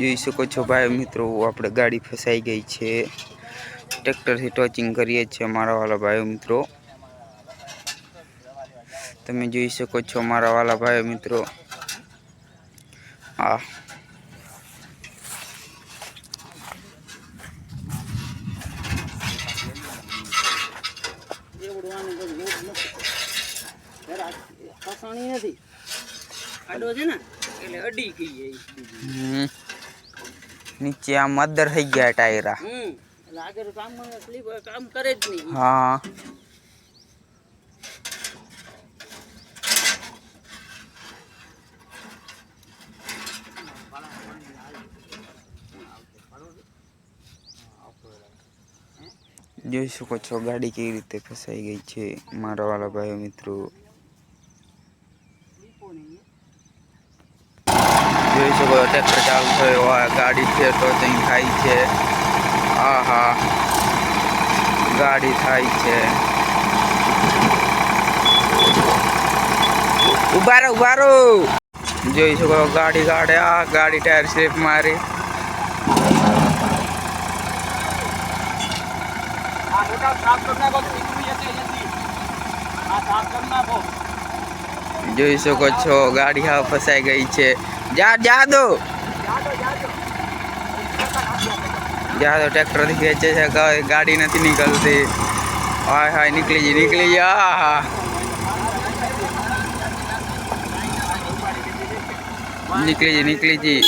જોઈ શકો છો ભાઈ મિત્રો આપણે ગાડી ફસાઈ ગઈ છે. ટ્રેક્ટરથી ટોચિંગ કરીએ છીએ મારા વાલા ભાઈઓ મિત્રો. તમે જોઈ શકો છો મારા વાલા ભાઈઓ મિત્રો. હા. ફસાણી નથી. આડો છે ને એટલે અડી ગઈ હમ. નીચે આમ અદ્દર થઈ ગયા ટાયરા હમ એટલે આગળ કામ સ્લીપ કામ કરે જ નહીં હા જોઈ શકો છો ગાડી કેવી રીતે ફસાઈ ગઈ છે મારા વાલા ભાઈઓ મિત્રો જોઈ શકો ટ્રેક્ટર ચાલુ થયો આ ગાડી છે તો ત્યાં થાય છે. આહા ગાડી થાય છે. ઊભા રહો ઊભા જોઈ શકો ગાડી ગાડે આ ગાડી ટાયર સ્લીપ મારી. આ. આ જોઈ શકો છો ગાડી હા ફસાઈ ગઈ છે. જા જા દો જા દો ટ્રેક્ટર થી ખેંચે છે ગ- ગાડી નથી નીકળતી હાય હાય નીકળી ગઈ નીકળી ગઈ આહા નીકળી ગઈ નીકળી ગઈ